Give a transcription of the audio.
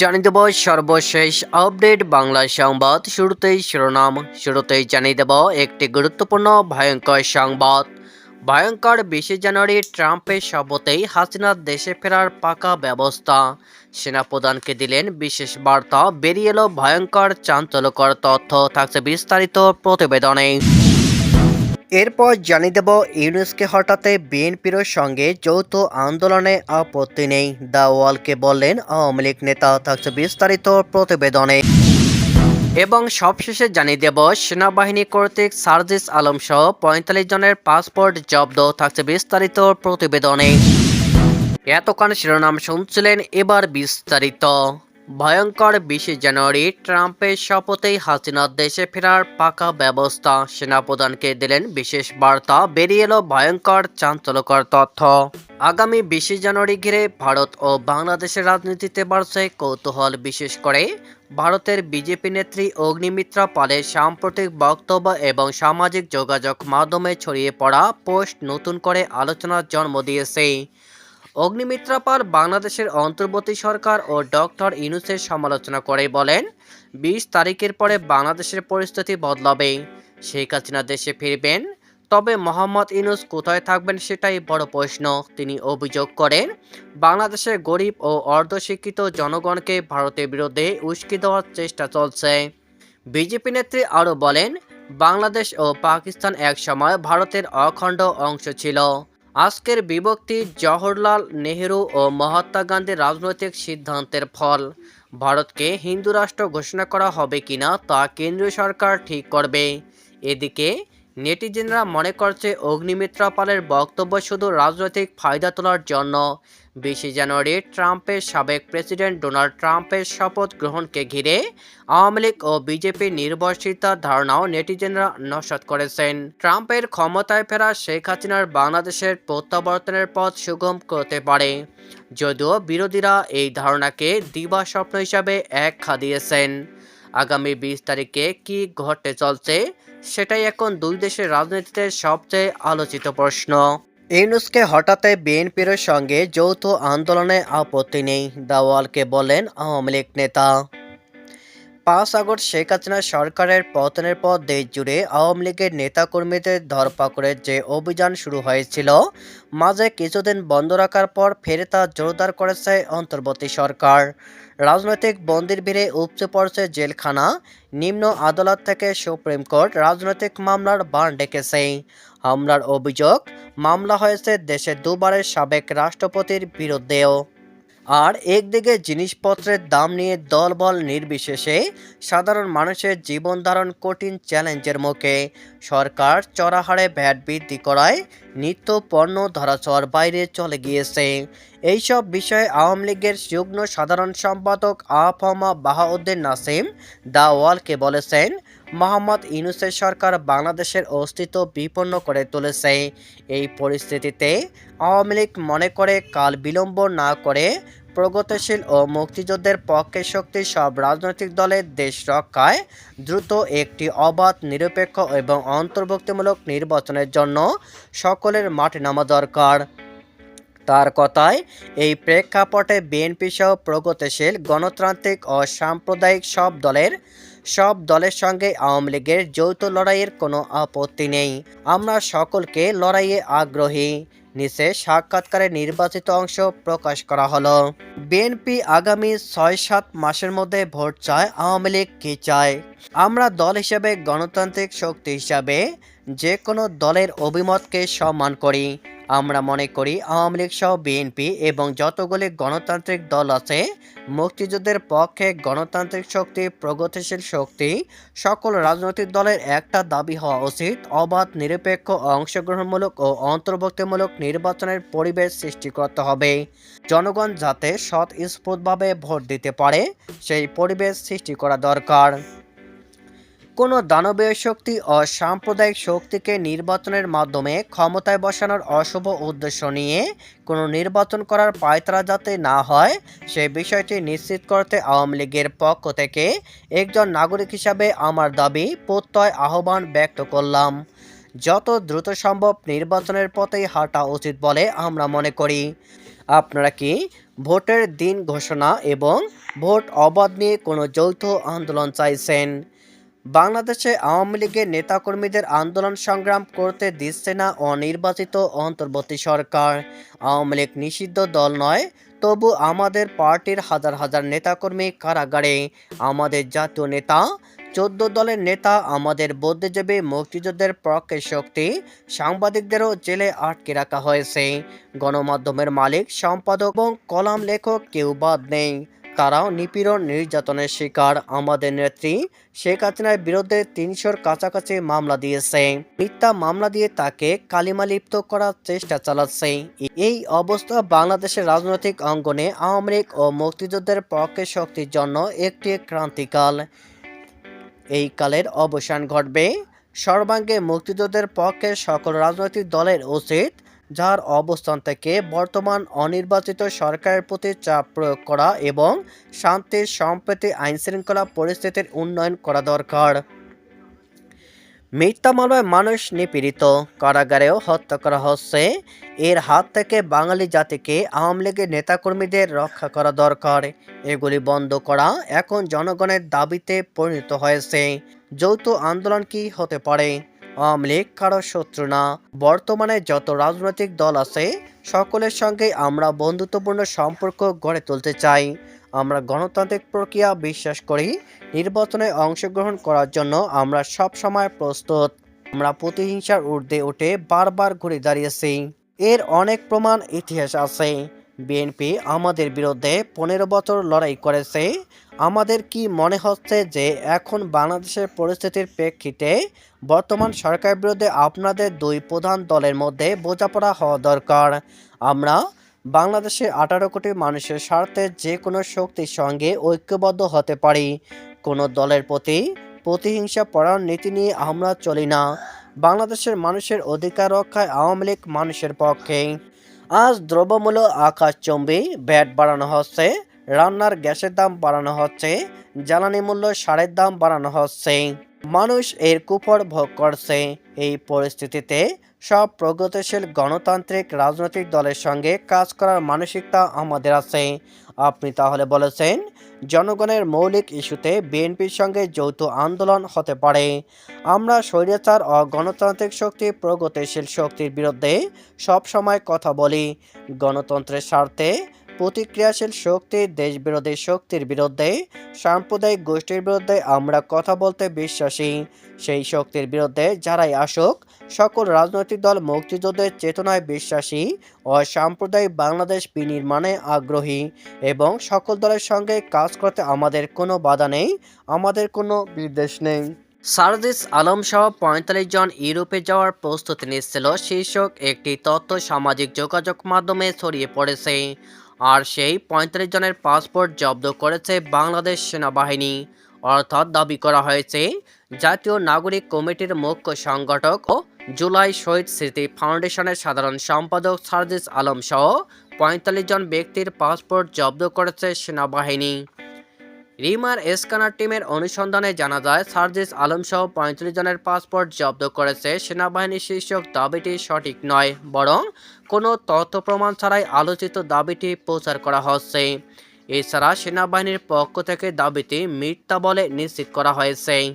জানিয়ে দেব সর্বশেষ আপডেট বাংলা সংবাদ। শুরুতেই শিরোনাম। শুরুতেই জানিয়ে দেব একটি গুরুত্বপূর্ণ, ভয়ঙ্কর সংবাদ। ভয়ঙ্কর বিশে জানুয়ারি ট্রাম্পের শপথেই হাসিনার দেশে ফেরার পাকা ব্যবস্থা। সেনাপ্রধানকে দিলেন বিশেষ বার্তা। বেরিয়ে এলো ভয়ঙ্কর চাঞ্চল্যকর তথ্য। থাকছে বিস্তারিত প্রতিবেদনে। এরপর জানিয়ে দেব ইউনুসকে হঠাতে বিএনপির সঙ্গে যৌথ আন্দোলনে আপত্তি নেই। দা ওয়ালকে বললেন, আওয়ামী লীগ নেতা থাকছে বিস্তারিত প্রতিবেদনে। এবং সবশেষে জানিয়ে দেব, সেনাবাহিনী কর্তৃক সার্জিস আলম সহ পঁয়তাল্লিশ জনের পাসপোর্ট জব্দ থাকছে বিস্তারিত প্রতিবেদনে। এতক্ষণ শিরোনাম শুনছিলেন এবার বিস্তারিত। ভয়ঙ্কর বিশে জানুয়ারি ট্রাম্পের শপথেই হাসিনার দেশে ফেরার পাকা ব্যবস্থা সেনাপ্রধানকে দিলেন বিশেষ বার্তা, বেরিয়ে এলো ভয়ঙ্কর চাঞ্চল্যকর তথ্য। আগামী বিশে জানুয়ারি ঘিরে ভারত ও বাংলাদেশের রাজনীতিতে বাড়ছে কৌতূহল, বিশেষ করে ভারতের বিজেপি নেত্রী অগ্নিমিত্রা পালের সাম্প্রতিক বক্তব্য এবং সামাজিক যোগাযোগ মাধ্যমে ছড়িয়ে পড়া পোস্ট নতুন করে আলোচনার জন্ম দিয়েছে। অগ্নিমিত্রা পাল বাংলাদেশের অন্তর্বর্তী সরকার ও ডক্টর ইনুসের সমালোচনা করে বলেন, বিশ তারিখের পরে বাংলাদেশের পরিস্থিতি বদলাবে। শেখ হাসিনা দেশে ফিরবেন, তবে মোহাম্মদ ইনুস কোথায় থাকবেন সেটাই বড় প্রশ্ন। তিনি অভিযোগ করেন, বাংলাদেশের গরিব ও অর্ধশিক্ষিত জনগণকে ভারতের বিরুদ্ধে উস্কে দেওয়ার চেষ্টা চলছে। বিজেপি নেত্রী আরও বলেন, বাংলাদেশ ও পাকিস্তান এক সময় ভারতের অখণ্ড অংশ ছিল। আজকের বিভক্তি জওহরলাল নেহেরু ও মহাত্মা গান্ধীর রাজনৈতিক সিদ্ধান্তের ফল। ভারতকে হিন্দু রাষ্ট্র ঘোষণা করা হবে কিনা তা কেন্দ্রীয় সরকার ঠিক করবে। এদিকে নেটিজেনরা মনে করছে অগ্নিমিত্রা পালের বক্তব্য শুধু রাজনৈতিক ফায়দা তোলার জন্য। বিশে জানুয়ারি ট্রাম্পের সাবেক প্রেসিডেন্ট ডোনাল্ড ট্রাম্পের শপথ গ্রহণকে ঘিরে আওয়ামী লীগ ও বিজেপির নির্ভরশীলতার ধারণাও নেটিজেনরা নস্বাত করেছেন। ট্রাম্পের ক্ষমতায় ফেরা শেখ হাসিনার বাংলাদেশের প্রত্যাবর্তনের পথ সুগম করতে পারে। যদিও বিরোধীরা এই ধারণাকে দিবা স্বপ্ন হিসাবে একখা দিয়েছেন। আগামী বিশ তারিখে কি ঘটতে চলছে সেটাই এখন দুই দেশের রাজনীতিতে সবচেয়ে আলোচিত প্রশ্ন। ইউনুসকে হঠাৎই বিএনপির সঙ্গে যৌথ আন্দোলনে আপত্তি নেই, দাওয়ালকে বলেন আওয়ামী লীগ নেতা। পাঁচ আগস্ট শেখ হাসিনা সরকারের পতনের পর দেশ জুড়ে আওয়ামী লীগের নেতাকর্মীদের ধরপাকড়ের যে অভিযান শুরু হয়েছিল, মাঝে কিছুদিন বন্ধ রাখার পর ফের তা জোরদার করেছে অন্তর্বর্তী সরকার। রাজনৈতিক বন্দির ভিড়ে উপচে পড়ছে জেলখানা, নিম্ন আদালত থেকে সুপ্রিম কোর্ট রাজনৈতিক মামলার বান ডেকেছে। হামলার অভিযোগ, মামলা হয়েছে দেশের দুবারের সাবেক রাষ্ট্রপতির বিরুদ্ধেও। আর একদিকে জিনিসপত্রের দাম নিয়ে দলবল নির্বিশেষে সাধারণ মানুষের জীবন ধারণ কঠিন চ্যালেঞ্জের মুখে। সরকার চড়াহারে ভ্যাট বৃদ্ধি করায় নিত্য পণ্য ধরাছোঁয়ার বাইরে চলে গিয়েছে। এইসব বিষয়ে আওয়ামী লীগের যুগ্ম সাধারণ সম্পাদক আফমা বাহাউদ্দিন নাসিম দা ওয়ালকে বলেছেন, মোহাম্মদ ইউনুসের সরকার বাংলাদেশের অস্তিত্ব বিপন্ন করে তুলেছে। এই পরিস্থিতিতে আওয়ামী লীগ মনে করে কাল বিলম্ব না করে প্রগতিশীল ও মুক্তিযুদ্ধের পক্ষে শক্তি সব রাজনৈতিক দলের দেশ রক্ষায় দ্রুত একটি অবাধ, নিরপেক্ষ এবং অন্তর্ভুক্তিমূলক নির্বাচনের জন্য সকলের মাঠে নামা দরকার। তার কথায়, এই প্রেক্ষাপটে বিএনপি সহ প্রগতিশীল, গণতান্ত্রিক ও সাম্প্রদায়িক সব দলের সব দলের সঙ্গে আওয়ামী লীগের যৌথ লড়াইয়ের কোনো আপত্তি নেই। আমরা সকলকে লড়াইয়ে আগ্রহী। নিচে সাক্ষাৎকারের নির্বাচিত অংশ প্রকাশ করা হলো। বিএনপি আগামী ছয় সাত মাসের মধ্যে ভোট চায় আওয়ামী লীগ। কি চায়? আমরা দল হিসেবে গণতান্ত্রিক শক্তি হিসাবে যে কোনো দলের অভিমতকে সম্মান করি। আমরা মনে করি আওয়ামী লীগ সহ বিএনপি এবং যতগুলি গণতান্ত্রিক দল আছে, মুক্তিযুদ্ধের পক্ষে গণতান্ত্রিক শক্তি, প্রগতিশীল শক্তি, সকল রাজনৈতিক দলের একটা দাবি হওয়া উচিত, অবাধ, নিরপেক্ষ, অংশগ্রহণমূলক ও অন্তর্ভুক্তিমূলক নির্বাচনের পরিবেশ সৃষ্টি করতে হবে। জনগণ যাতে সৎ স্ফূর্তভাবে ভোট দিতে পারে, সেই পরিবেশ সৃষ্টি করা দরকার। কোনো দানবীয় শক্তি ও সাম্প্রদায়িক শক্তিকে নির্বাচনের মাধ্যমে ক্ষমতায় বসানোর অশুভ উদ্দেশ্য নিয়ে কোনো নির্বাচন করার পায়তারা যাতে না হয়, সে বিষয়টি নিশ্চিত করতে আওয়ামী লীগের পক্ষ থেকে একজন নাগরিক হিসাবে আমার দাবি প্রত্যয় আহ্বান ব্যক্ত করলাম। যত দ্রুত সম্ভব নির্বাচনের পথেই হাঁটা উচিত বলে আমরা মনে করি। আপনারা কি ভোটের দিন ঘোষণা এবং ভোট অবাধ নিয়ে কোনো যৌথ আন্দোলন চাইছেন? বাংলাদেশে আওয়ামী লীগের নেতাকর্মীদের আন্দোলন সংগ্রাম করতে দিচ্ছে না অনির্বাচিত অন্তর্বর্তী সরকার। আওয়ামী লীগ নিষিদ্ধ দল নয়, তবু আমাদের পার্টির হাজার হাজার নেতাকর্মী কারাগারে। আমাদের জাতীয় নেতা, চোদ্দ দলের নেতা, আমাদের বুদ্ধিজীবী, মুক্তিযুদ্ধের পক্ষের শক্তি, সাংবাদিকদেরও জেলে আটকে রাখা হয়েছে। গণমাধ্যমের মালিক, সম্পাদক এবং কলাম লেখক কেউ বাদ নেই। তারাও নিপীড়ন, নির্যাতনের শিকার। আমাদের নেত্রী শেখ হাসিনার বিরুদ্ধে তিনশোর কাছাকাছি মামলা দিয়েছে। মিথ্যা মামলা দিয়ে তাকে কালিমালিপ্ত করার চেষ্টা চালাচ্ছে। এই অবস্থা বাংলাদেশের রাজনৈতিক অঙ্গনে আওয়ামী লীগ ও মুক্তিযুদ্ধের পক্ষে শক্তির জন্য একটি ক্রান্তিকাল। এই কালের অবসান ঘটবে। সর্বাঙ্গে মুক্তিযুদ্ধের পক্ষে সকল রাজনৈতিক দলের উচিত যার অবস্থান থেকে বর্তমান অনির্বাচিত সরকারের প্রতি চাপ প্রয়োগ করা এবং শান্তির সম্প্রতি, আইনশৃঙ্খলা পরিস্থিতির উন্নয়ন করা দরকার। মিথ্যা মামলায় মানুষ নিপীড়িত। কারাগারেও হত্যা করা হচ্ছে। এর হাত থেকে বাঙালি জাতিকে আওয়ামী লীগের নেতাকর্মীদের রক্ষা করা দরকার। এগুলি বন্ধ করা এখন জনগণের দাবিতে পরিণত হয়েছে। যৌথ আন্দোলন কি হতে পারে? আওয়ামী লীগ কারও শত্রু না। বর্তমানে যত রাজনৈতিক দল আছে, সকলের সঙ্গে আমরা বন্ধুত্বপূর্ণ সম্পর্ক গড়ে তুলতে চাই। আমরা গণতান্ত্রিক প্রক্রিয়া বিশ্বাস করি, নির্বাচনে অংশগ্রহণ করার জন্য আমরা সব সময় প্রস্তুত। আমরা প্রতিহিংসার ঊর্ধ্বে উঠে বারবার ঘুরে দাঁড়িয়েছি। এর অনেক প্রমাণ ইতিহাস আছে। বিএনপি আমাদের বিরুদ্ধে পনেরো বছর লড়াই করেছে। আমাদের কি মনে হচ্ছে যে এখন বাংলাদেশের পরিস্থিতির প্রেক্ষিতে বর্তমান সরকারের বিরুদ্ধে আপনাদের দুই প্রধান দলের মধ্যে বোঝাপড়া হওয়া দরকার? আমরা বাংলাদেশের আঠারো কোটি মানুষের স্বার্থে যে কোনো শক্তির সঙ্গে ঐক্যবদ্ধ হতে পারি। কোনো দলের প্রতি প্রতিহিংসা পরায়ণ নীতি নিয়ে আমরা চলি না। বাংলাদেশের মানুষের অধিকার রক্ষায় আওয়ামী লীগ মানুষের পক্ষে। আজ দ্রব্যমূল্য আকাশচম্বী ব্যাট বাড়ানো হচ্ছে, রান্নার গ্যাসের দাম বাড়ানো হচ্ছে, জ্বালানি মূল্য সারের দাম বাড়ানো হচ্ছে। মানুষ এর কুফর ভোগ করছে। এই পরিস্থিতিতে সব প্রগতিশীল গণতান্ত্রিক রাজনৈতিক দলের সঙ্গে কাজ করার মানসিকতা আমাদের আছে। আপনি তাহলে বলেছেন, জনগণের মৌলিক ইস্যুতে বিএনপির সঙ্গে যৌথ আন্দোলন হতে পারে। আমরা স্বৈরাচার ও গণতান্ত্রিক শক্তি, প্রগতিশীল শক্তির বিরুদ্ধে সব সময় কথা বলি। গণতন্ত্রের স্বার্থে প্রতিক্রিয়াশীল শক্তি, দেশবিরোধী শক্তির বিরুদ্ধে, সাম্প্রদায়িক গোষ্ঠীর বিরুদ্ধে আমরা কথা বলতে বিশ্বাসী। সেই শক্তির বিরুদ্ধে যারাই আসুক সকল রাজনৈতিক দল মুক্তিযুদ্ধের চেতনায় বিশ্বাসী ও সাম্প্রদায়িক বাংলাদেশ বিনির্মাণে আগ্রহী এবং সকল দলের সঙ্গে কাজ করতে আমাদের কোনো বাধা নেই, আমাদের কোনো বিদ্বেষ নেই। সারজিস আলম সহ পঁয়তাল্লিশ জন ইউরোপে যাওয়ার প্রস্তুতি নিচ্ছিল, শীর্ষক একটি তথ্য সামাজিক যোগাযোগ মাধ্যমে ছড়িয়ে পড়েছে। আর সেই পঁয়তাল্লিশ জনের পাসপোর্ট জব্দ করেছে বাংলাদেশ সেনাবাহিনী। অর্থাৎ দাবি করা হয়েছে, জাতীয় নাগরিক কমিটির মুখ্য সংগঠক ও জুলাই শহীদ স্মৃতি ফাউন্ডেশনের সাধারণ সম্পাদক সার্জিস আলম সহ পঁয়তাল্লিশ জন ব্যক্তির পাসপোর্ট জব্দ করেছে সেনাবাহিনী। রিমার স্ক্যানার টিমের অনুসন্ধানে জানা যায়, সার্জিস আলম সহ পঁয়ত্রিশ জনের পাসপোর্ট জব্দ করেছে সেনাবাহিনী শীর্ষক দাবিটি সঠিক নয়, বরং কোনো তথ্য প্রমাণ ছাড়াই আলোচিত দাবিটি প্রচার করা হচ্ছে। এছাড়া সেনাবাহিনীর পক্ষ থেকে দাবিটি মিথ্যা বলে নিশ্চিত করা হয়েছে।